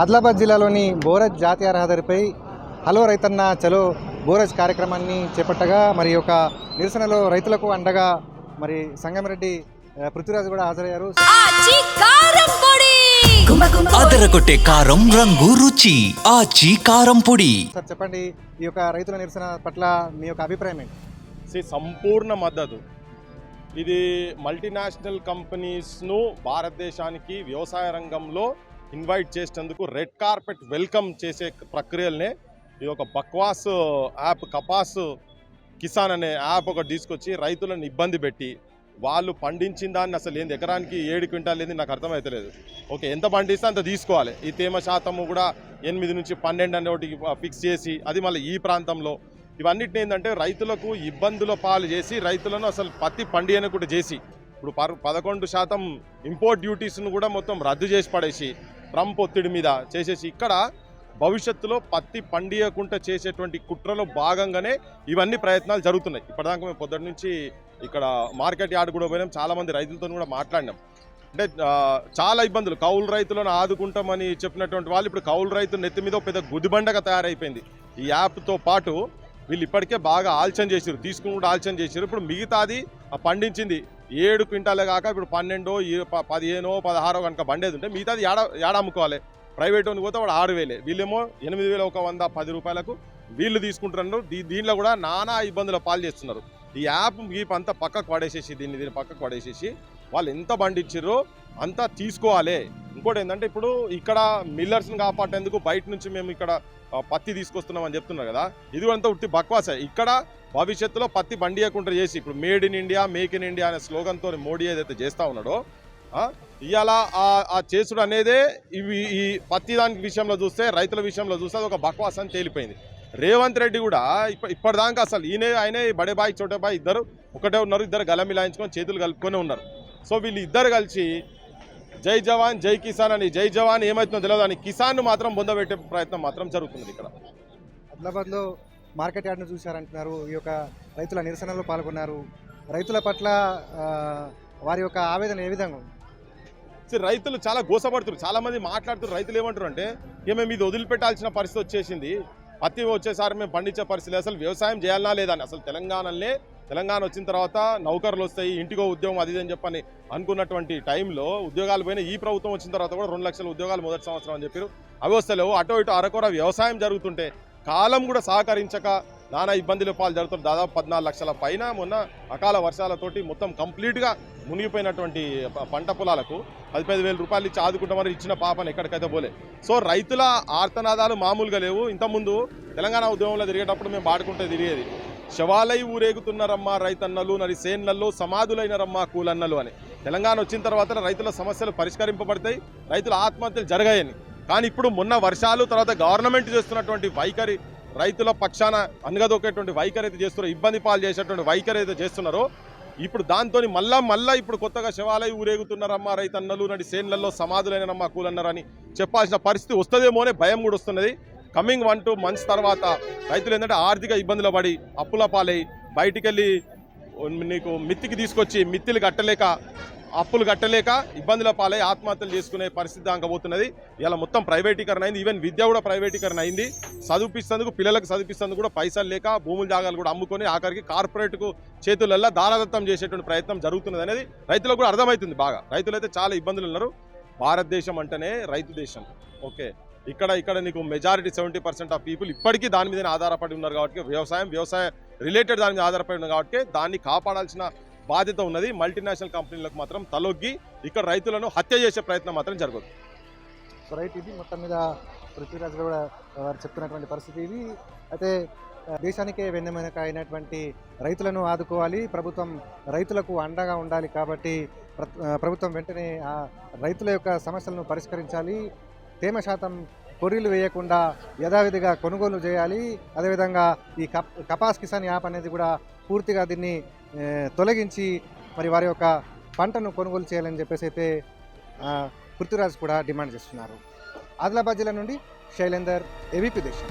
ఆదిలాబాద్ జిల్లాలోని బోరజ్ జాతీయ రహదారిపై హలో రైతన్న చలో బోరజ్ కార్యక్రమాన్ని చేపట్టగా మరి యొక్క నిరసనలో రైతులకు అండగా మరి సంగమిరెడ్డి పృథ్వీరాజు కూడా హాజరయ్యారు. అదరగొట్టే కారం రంగు రుచి. ఆచి కారం పొడి. సార్ చెప్పండి ఈ యొక్క రైతుల నిరసన పట్ల మీ యొక్క అభిప్రాయం ఏంటి? సి సంపూర్ణ మద్దతు. ఇది మల్టీనేషనల్ కంపెనీస్ను భారతదేశానికి వ్యవసాయ రంగంలో ఇన్వైట్ చేసేందుకు రెడ్ కార్పెట్ వెల్కమ్ చేసే ప్రక్రియలనే ఈ ఒక బక్వాస్ యాప్ కపాస్ కిసాన్ అనే యాప్ ఒకటి తీసుకొచ్చి రైతులను ఇబ్బంది పెట్టి వాళ్ళు పండించిన దాన్ని అసలు ఏంది? ఎకరానికి ఏడు క్వింటాల్ ఏంది? నాకు అర్థమవుతలేదు ఓకే ఎంత పండిస్తే అంత తీసుకోవాలి. ఈ తేమ శాతము కూడా ఎనిమిది నుంచి పన్నెండు అనే ఒకటి ఫిక్స్ చేసి అది మళ్ళీ ఈ ప్రాంతంలో. ఇవన్నిటిని ఏంటంటే రైతులకు ఇబ్బందుల పాలు చేసి రైతులను అసలు పత్తి పండియను కూడా చేసి ఇప్పుడు పదకొండు శాతం ఇంపోర్ట్ డ్యూటీస్ను కూడా మొత్తం రద్దు చేసి పడేసి ట్రంప్ ఒత్తిడి మీద చేసేసి ఇక్కడ భవిష్యత్తులో పత్తి పండియకుండా చేసేటువంటి కుట్రలో భాగంగానే ఇవన్నీ ప్రయత్నాలు జరుగుతున్నాయి. ఇప్పటిదాకా మేము పొద్దుటి నుంచి ఇక్కడ మార్కెట్ యార్డ్ కూడా పోయినాం. చాలామంది రైతులతో కూడా మాట్లాడినాం. అంటే చాలా ఇబ్బందులు. కౌలు రైతులను ఆదుకుంటామని చెప్పినటువంటి వాళ్ళు ఇప్పుడు కౌలు రైతు నెత్తి మీద పెద్ద గుదిబండగా తయారైపోయింది. ఈ యాప్తో పాటు వీళ్ళు ఇప్పటికే బాగా ఆలోచన చేసారు తీసుకుని కూడా ఆలోచన చేసారు ఇప్పుడు మిగతాది ఆ పండించింది ఏడు క్వింటాలే కాక ఇప్పుడు పన్నెండో పదిహేనో పదహారో కనుక బండేది ఉంటే మిగతాది ఏడ ఏడ అమ్ముకోవాలి? ప్రైవేట్ ఉంది పోతే వాడు ఆరు వేలే. వీళ్ళేమో ఎనిమిది వేల ఒక వంద పది రూపాయలకు వీళ్ళు తీసుకుంటున్నారు. దీ దీంట్లో కూడా నానా ఇబ్బందుల పాలు చేస్తున్నారు. ఈ యాప్ గీప్ అంతా పక్కకు పడేసేసి దీన్ని దీన్ని పక్కకు పడేసేసి వాళ్ళు ఎంత పండించారో అంతా తీసుకోవాలి. ఇంకోటి ఏంటంటే ఇప్పుడు ఇక్కడ మిల్లర్స్ని కాపాడేందుకు బయట నుంచి మేము ఇక్కడ పత్తి తీసుకొస్తున్నామని చెప్తున్నారు కదా. ఇది అంతా ఉట్టి బక్వాసే. ఇక్కడ భవిష్యత్తులో పత్తి బండియకుండా చేసి ఇప్పుడు made in India make in India అనే స్లోగన్తో మోడీ ఏదైతే చేస్తూ ఉన్నాడో ఇవాళ ఆ చేసుడు అనేదే ఇవి ఈ పత్తి దానికి విషయంలో చూస్తే రైతుల విషయంలో చూస్తే అది ఒక బక్వాస్ అని తేలిపోయింది. రేవంత్ రెడ్డి కూడా ఇప్ప ఇప్పటిదాకా అసలు ఈయన ఆయనే బడేబాయి చోటేబాయి ఇద్దరు ఒకటే ఉన్నారు ఇద్దరు గల మిలాయించుకొని చేతులు కలుపుకొని ఉన్నారు. సో వీళ్ళు ఇద్దరు కలిసి జై జవాన్ జై కిసాన్ అని. జై జవాన్ ఏమవుతుందో తెలియదు అని కిసాన్ మాత్రం బొందబెట్టే ప్రయత్నం మాత్రం జరుగుతున్నది ఇక్కడ. ఆదిలాబాద్లో మార్కెట్ యార్డ్ను చూశారంటున్నారు. ఈ యొక్క రైతుల నిరసనలో పాల్గొన్నారు. రైతుల పట్ల వారి యొక్క ఆవేదన ఏ విధంగా ఉంది? రైతులు చాలా గోసపడుతున్నారు. చాలా మంది మాట్లాడుతున్నారు. రైతులు ఏమంటారు అంటే మేము ఇది వదిలిపెట్టాల్సిన పరిస్థితి వచ్చేసింది. పత్తి వచ్చేసారి మేము పండించే పరిస్థితి. అసలు వ్యవసాయం చేయాలనా లేదా అని. అసలు తెలంగాణలో తెలంగాణ వచ్చిన తర్వాత నౌకర్లు వస్తాయి ఇంటికో ఉద్యోగం అది అని చెప్పని అనుకున్నటువంటి టైంలో ఉద్యోగాలు పోయిన ఈ ప్రభుత్వం వచ్చిన తర్వాత కూడా రెండు లక్షల ఉద్యోగాలు మొదటి సంవత్సరం అని చెప్పారు అవి వస్తలేవు అటో ఇటు అరకొర వ్యవసాయం జరుగుతుంటే కాలం కూడా సహకరించక నానా ఇబ్బందులు పాలు జరుగుతుంది దాదాపు పద్నాలుగు లక్షల పైన మొన్న అకాల వర్షాలతోటి మొత్తం కంప్లీట్గా మునిగిపోయినటువంటి పంట పొలాలకు పదిహేను వేల రూపాయలు ఇచ్చి ఆదుకుంటామని ఇచ్చిన పాపను ఎక్కడికైతే పోలే. సో రైతుల ఆర్తనాదాలు మామూలుగా లేవు. ఇంతకుముందు తెలంగాణ ఉద్యమంలో తిరిగేటప్పుడు మేము పాడుకుంటే తిరిగేది. శవాలై ఊరేగుతున్నారమ్మా రైతన్నలు నరి సేన్లలో సమాధులైనరమ్మా కూలన్నలు అని. తెలంగాణ వచ్చిన తర్వాత రైతుల సమస్యలు పరిష్కరింపబడతాయి రైతుల ఆత్మహత్యలు జరగాయని. కానీ ఇప్పుడు మొన్న వర్షాలు తర్వాత గవర్నమెంట్ చేస్తున్నటువంటి వైఖరి రైతుల పక్షాన అనగదొక్కేటువంటి వైఖరి అయితే చేస్తున్నారో ఇబ్బంది పాలు చేసేటువంటి వైఖరి అయితే చేస్తున్నారో ఇప్పుడు దాంతో మళ్ళా మళ్ళా ఇప్పుడు కొత్తగా శివాలయ ఊరేగుతున్నారమ్మా రైతన్నలు నడి సేన్లలో సమాధులైనమ్మా కూలన్నారని చెప్పాల్సిన పరిస్థితి వస్తుందేమో అనే భయం కూడా వస్తున్నది. కమింగ్ వన్ టూ మంత్స్ తర్వాత రైతులు ఏంటంటే ఆర్థిక ఇబ్బందులు పడి అప్పుల పాలై బయటికి వెళ్ళి నీకు మిత్తికి తీసుకొచ్చి మిత్తిలు కట్టలేక అప్పులు కట్టలేక ఇబ్బందుల పాలై ఆత్మహత్యలు చేసుకునే పరిస్థితి దాకపోతున్నది ఇలా మొత్తం ప్రైవేటీకరణ అయింది. ఈవెన్ విద్య కూడా ప్రైవేటీకరణ అయింది. చదివిపిస్తేందుకు పిల్లలకు చదివిపిస్తేందుకు కూడా పైసలు లేక భూముల జాగాలు కూడా అమ్ముకొని ఆఖరికి కార్పొరేట్కు చేతులల్లో దారాదత్తం చేసేటువంటి ప్రయత్నం జరుగుతున్నది అనేది రైతులకు కూడా అర్థమవుతుంది బాగా. రైతులైతే చాలా ఇబ్బందులు ఉన్నారు. భారతదేశం అంటేనే రైతు దేశం. ఓకే. ఇక్కడ ఇక్కడ నీకు majority seventy percent of people ఇప్పటికీ దాని మీదనే ఆధారపడి ఉన్నారు కాబట్టి వ్యవసాయం వ్యవసాయ రిలేటెడ్ దాని మీద ఆధారపడి ఉన్నారు కాబట్టి దాన్ని కాపాడాల్సిన బాధ్యత ఉన్నది. మల్టీనేషనల్ కంపెనీలకు మాత్రం తలొగ్గి ఇక్కడ రైతులను హత్య చేసే ప్రయత్నం మాత్రం జరగదు. సో రైట్ ఇది మొత్తం మీద పృథ్వీరాజ్ కూడా వారు చెప్తున్నటువంటి పరిస్థితి ఇది. అయితే దేశానికే వెన్నెమనక అయినటువంటి రైతులను ఆదుకోవాలి. ప్రభుత్వం రైతులకు అండగా ఉండాలి కాబట్టి ప్ర- ప్రభుత్వం వెంటనే ఆ రైతుల యొక్క సమస్యలను పరిష్కరించాలి. తేమ శాతం కొర్రీలు వేయకుండా యథావిధిగా కొనుగోలు చేయాలి. అదేవిధంగా ఈ కప్ కపాస్ కిసాన్ యాప్ అనేది కూడా పూర్తిగా దీన్ని తొలగించి మరి వారి యొక్క పంటను కొనుగోలు చేయాలని చెప్పేసి అయితే పృథ్వీరాజ్ కూడా డిమాండ్ చేస్తున్నారు. ఆదిలాబాద్ జిల్లా నుండి శైలేందర్ ఏబీపీ దేశం.